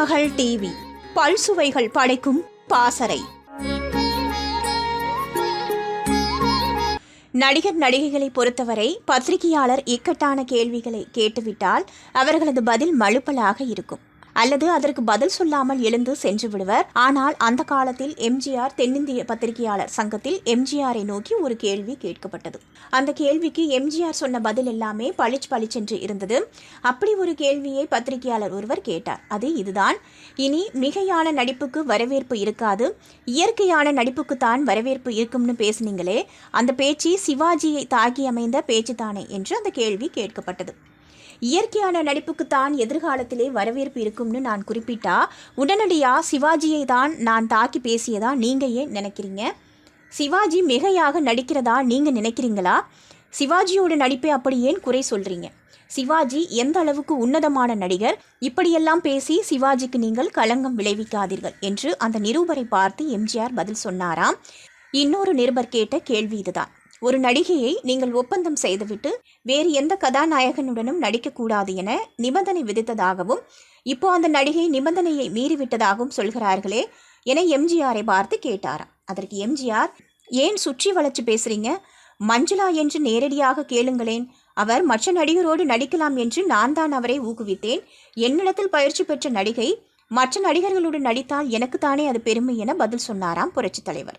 மகள் டிவி. பல்சுவைகள் படைக்கும் பாசறை. நடிகர் நடிகைகளை பொறுத்தவரை பத்திரிகையாளர் இக்கட்டான கேள்விகளை கேட்டுவிட்டால் அவர்களது பதில் மழுப்பலாக இருக்கும். அல்லது அதற்கு பதில் சொல்லாமல் எழுந்து சென்று விடுவர். ஆனால் அந்த காலத்தில் எம்ஜிஆர் தென்னிந்திய பத்திரிகையாளர் சங்கத்தில் எம்ஜிஆரை நோக்கி ஒரு கேள்வி கேட்கப்பட்டது. அந்த கேள்விக்கு எம்ஜிஆர் சொன்ன பதில் எல்லாமே பளிச் பளிச்சென்று இருந்தது. அப்படி ஒரு கேள்வியை பத்திரிகையாளர் ஒருவர் கேட்டார். அது இதுதான். இனி மிகையான நடிப்புக்கு வரவேற்பு இருக்காது. இயற்கையான நடிப்புக்கு தான் வரவேற்பு இருக்கும்னு பேசுனீங்களே. அந்த பேச்சு சிவாஜியை தாக்கி அமைந்த பேச்சு தானே என்று அந்த கேள்வி கேட்கப்பட்டது. இயற்கையான நடிப்புக்கு தான் எதிர்காலத்திலே வரவேற்பு இருக்கும்னு நான் குறிப்பிட்டா உடனடியாக சிவாஜியை தான் நான் தாக்கி பேசியதா நீங்கள் ஏன் நினைக்கிறீங்க? சிவாஜி மிகையாக நடிக்கிறதா நீங்கள் நினைக்கிறீங்களா? சிவாஜியோட நடிப்பை அப்படி ஏன் குறை சொல்கிறீங்க சிவாஜி எந்த அளவுக்கு உன்னதமான நடிகர் இப்படியெல்லாம் பேசி சிவாஜிக்கு நீங்கள் களங்கம் விளைவிக்காதீர்கள் என்று அந்த நிருபரை பார்த்து எம்ஜிஆர் பதில் சொன்னாராம். இன்னொரு நிருபர் கேட்ட கேள்வி இதுதான். ஒரு நடிகையை நீங்கள் ஒப்பந்தம் செய்துவிட்டு வேறு எந்த கதாநாயகனுடனும் நடிக்கக்கூடாது என நிபந்தனை விதித்ததாகவும் இப்போ அந்த நடிகை நிபந்தனையை மீறிவிட்டதாகவும் சொல்கிறார்களே என எம்ஜிஆரை பார்த்து கேட்டாராம். அதற்கு எம்ஜிஆர் ஏன் சுற்றி வளைச்சு பேசுறீங்க? மஞ்சுளா என்று நேரடியாக கேளுங்களேன். அவர் மற்ற நடிகரோடு நடிக்கலாம் என்று நான் தான் அவரை ஊக்குவித்தேன். என்னிடத்தில் பயிற்சி பெற்ற நடிகை மற்ற நடிகர்களோடு நடித்தால் எனக்குத்தானே அது பெருமை என பதில் சொன்னாராம் புரட்சித் தலைவர்.